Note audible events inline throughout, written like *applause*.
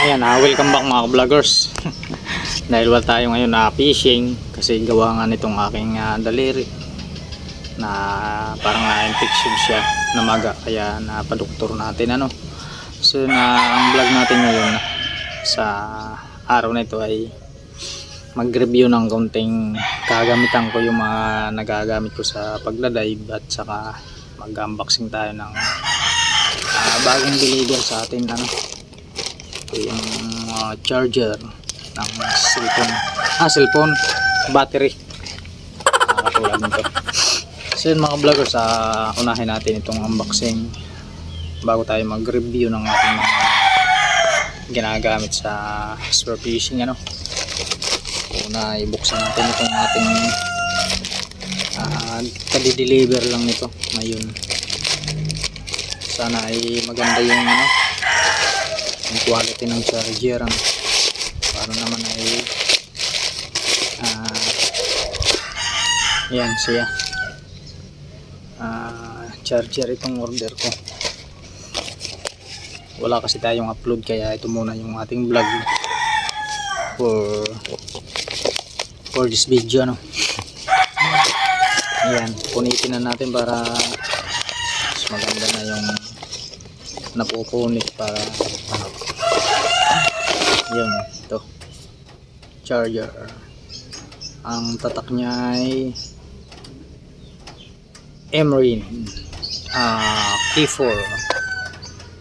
Ayan, ah, welcome back mga vloggers. *laughs* Dahil wala tayo ngayon na fishing kasi gawa nga nitong aking ah, daliri na parang na-infection siya na maga kaya napadoktor natin ano. So na ang vlog natin ngayon sa araw na ito ay mag-review ng konting kagamitan ko yung mga nagagamit ko sa pagdadive at saka mag-unboxing tayo ng ah, bagong deliver sa atin ano ito yung uh, charger ng cellphone. Ah cellphone. Battery. Uh, katulad nito. So yun mga vloggers uh, unahin natin itong unboxing bago tayo mag review ng ating mga ginagamit sa spare fishing ano. Una ibuksan natin itong ating uh, kadi-deliver lang nito ngayon. Sana ay maganda yung ano quality ng charger ano, para naman ay ah yan siya. Ah charger itong order ko. Wala kasi tayong upload kaya ito muna yung ating vlog for for this video no ayan punitin na natin para mas maganda na yung napupunit para ano yun ito. Charger. Ang tatak niya ay Emrin ah key 4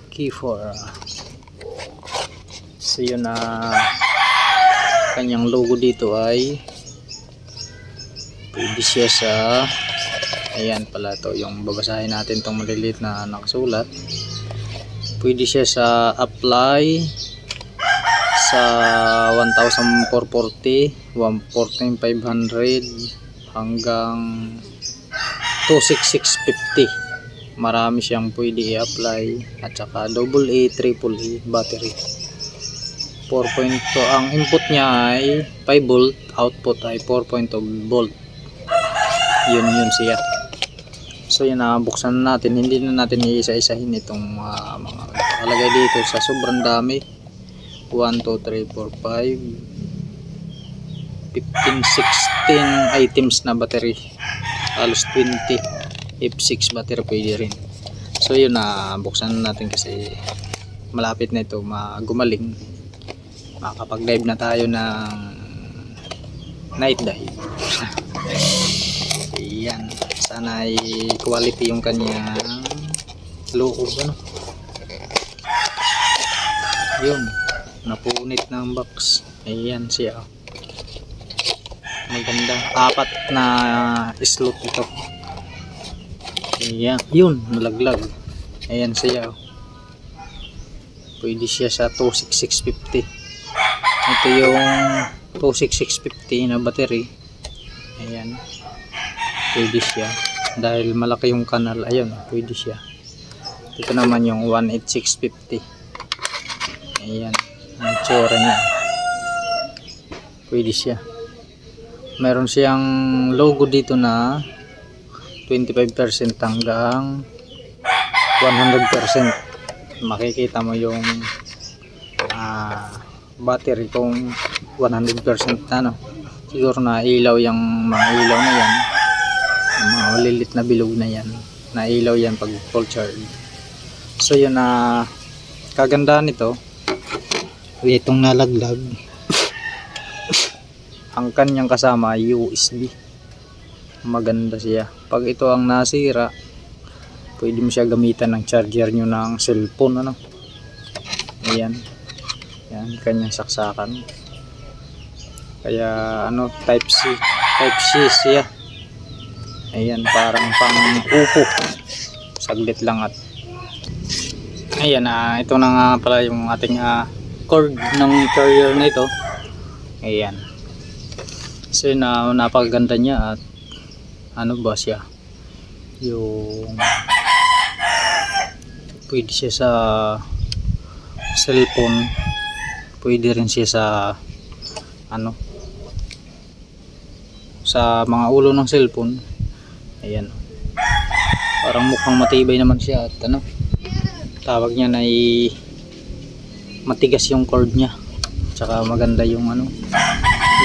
key 4 so yun na kanyang logo dito ay pwede siya ayan pala to yung babasahin natin tong maliliit na nakasulat. Pwede siya sa apply sa 1,440 114,500 hanggang 26650 marami siyang pwede i-apply at saka double A, triple A battery 4.2 ang input niya ay 5 volt output ay 4.2 volt yun yun siya so yun na buksan na natin hindi na natin iisa-isahin itong ah, mga nakalagay dito sa sobrang dami 1, 2, 3, 4, 5 15, 16 items na battery halos 20 F6 battery pwede rin so yun na buksan na natin kasi malapit na ito magumaling makakapag dive na tayo ng night dive *laughs* Ayan. Sana ay quality yung kanyang loob. Ano? Yun. Napunit ng box. Ayan siya. oh. Maganda. Apat na slot ito. Ayan. Yun. Nalaglag. Ayan siya. oh. Pwede siya sa 26650. Ito yung 26650 na battery. Ayan pwede siya dahil malaki yung kanal ayun pwede siya ito naman yung 18650 ayan ang tsura niya. Pwede siya. Meron siyang logo dito na 25% hanggang 100% makikita mo yung ah, battery kung 100% ano siguro na ilaw yung mga ilaw na yan. Yung mga malilit na bilog na yan na ilaw yan pag full charge. So yun na kagandahan nito itong nalaglag. Ang kanyang kasama USB maganda siya. Pag ito ang nasira pwede mo siya gamitan ng charger nyo ng cellphone ano? Ayan. Yan kanyang saksakan. Kaya ano type C type C siya. Ayan parang pang upo saglit lang at ayan ah ito na nga pala yung ating ah, cord ng carrier na ito. Ayan. Yun na napakaganda niya at ano ba siya? Yung pwede siya sa cellphone. Pwede rin siya sa ano? Sa mga ulo ng cellphone. Ayan. Parang mukhang matibay naman siya at ano? Tawag niya na ay matigas yung cord niya. Tsaka maganda yung ano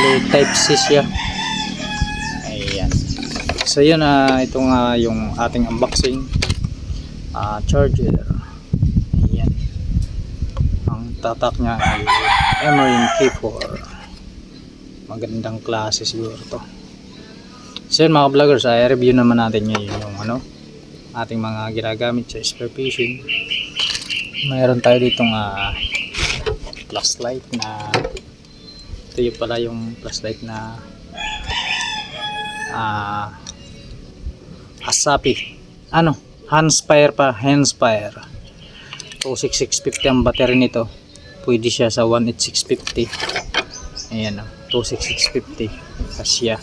low type C siya. Ayan. So yun na ito nga yung ating unboxing ah, charger. Ayan. Ang tatak niya ay Emerin K4 magandang klase siguro to. So yun mga vloggers ay review naman natin ngayon yung ano ating mga ginagamit sa spear fishing. Mayroon tayo ditong ah, flashlight na ito yung pala yung flashlight na ah Asapi ano? Handspire pa Handspire 26650 ang battery nito. Pwede siya sa 18650 ayan o 26650 kasya.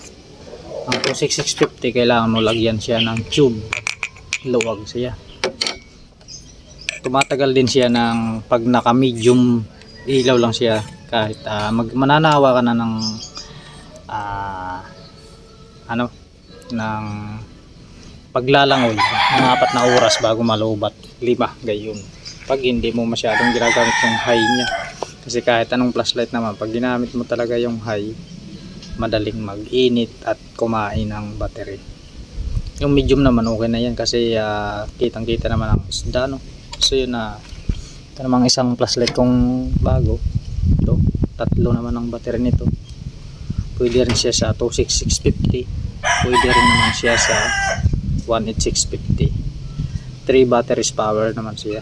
Ang 26650 kailangan mo lagyan siya ng tube. Luwag siya. Tumatagal din siya ng pag naka medium ilaw lang siya. Kahit ah, mag, mananawa ka na ng ah, ano ng paglalangoy ng apat na oras bago malubat. Lima gayon pag hindi mo masyadong ginagamit yung high niya. Kasi kahit anong flashlight naman pag ginamit mo talaga yung high madaling mag-init at kumain ng battery. Yung medium naman okay na yan kasi ah, kitang kita naman ang isda no? So yun na ito namang isang flashlight kong bago. Ito tatlo naman ang battery nito. Pwede rin siya sa 26650 pwede rin naman siya sa 18650 3 batteries power naman siya.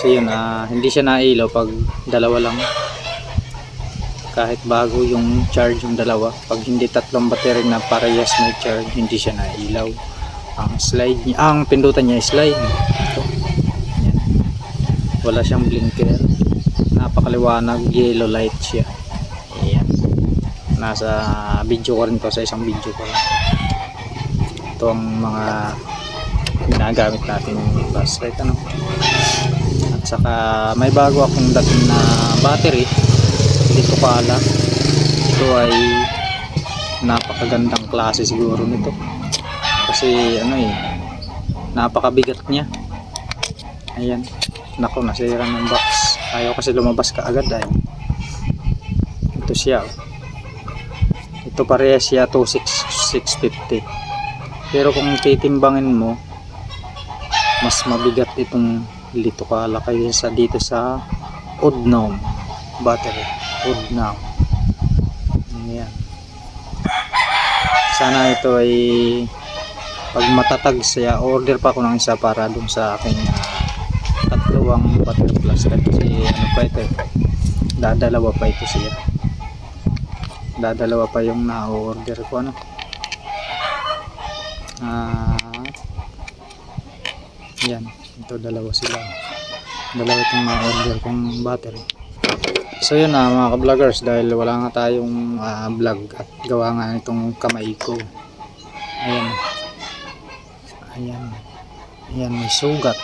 So yun ah, hindi siya nailaw pag dalawa lang. Kahit bago yung charge yung dalawa. Pag hindi tatlong battery na parehas may charge hindi siya nailaw. Ang slide niya ang pindutan niya slide. Ito. Wala siyang blinker. Napakaliwanag yellow light siya. Ayan. nasa video ko rin to sa isang video ko lang. Ito ang mga ginagamit natin flashlight ano? At saka may bago akong dating na battery. Dito pala ito ay napakagandang klase siguro nito. Kasi ano eh napakabigat niya. Ayan nako nasira ng box. Ayaw kasi lumabas ka agad ay ito siya oh. ito parehas siya 26650 pero kung titimbangin mo mas mabigat itong lito kala kaysa dito sa Udnom battery. Udnom ayan. Sana ito ay pag matatag siya order pa ako ng isa para dun sa aking uh, tatlawang battery flashlight kasi ano pa ito eh, dadalawa pa ito siya. Dadalawa pa yung na-order ko ano. Ah yan. Ito dalawa sila. Dalawa itong na-order kong battery. So yun na mga ka-vloggers dahil wala nga tayong ah, vlog at gawa nga itong kamay ko. Ayan. Ayan. Ayan may sugat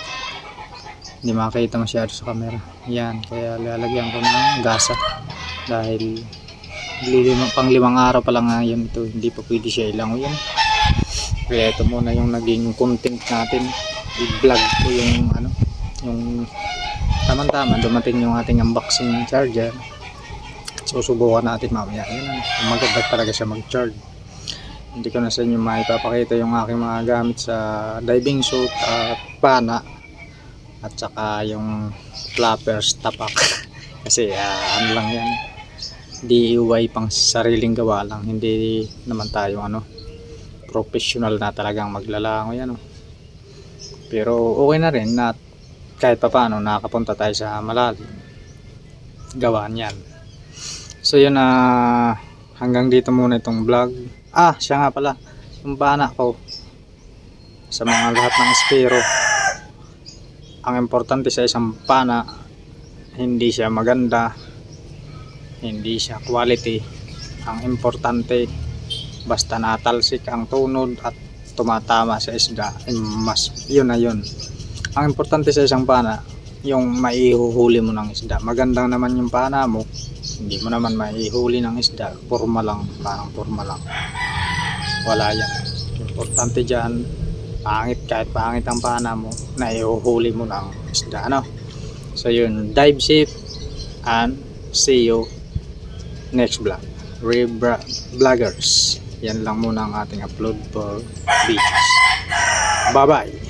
hindi makita masyado sa camera. Yan kaya lalagyan ko ng gasa. Dahil lilima, pang limang araw pa lang ngayon ito. Hindi pa pwede siya ilango yan kaya ito muna yung naging content natin. I-vlog ko yung ano yung tama-tama dumating yung ating unboxing charger. Susubukan natin mamaya. Yun ano, maganda talaga siya mag-charge. Hindi ko na sa inyo maipapakita yung aking mga gamit sa diving suit at pana at saka yung flappers tapak. *laughs* Kasi ah, ano lang yan. DIY pang sariling gawa lang. Hindi naman tayo ano professional na talagang maglalango yan oh. pero okay na rin na kahit pa paano nakapunta tayo sa malalim. Gawaan yan. So yun na hanggang dito muna itong vlog. Ah siya nga pala. Yung bana ko sa mga lahat ng espero ang importante sa isang pana hindi siya maganda hindi siya quality. Ang importante basta natalsik ang tunod at tumatama sa isda eh, mas yun na yun. Ang importante sa isang pana yung maihuhuli mo ng isda. Magandang naman yung pana mo hindi mo naman maihuli ng isda. Forma lang parang forma lang. Wala yan. Importante dyan pangit kahit pangit ang pana mo naihuhuli mo ng isda ano So yun, dive safe and see you next vlog. Rebra Vloggers. Yan lang muna ang ating upload for videos. Bye-bye!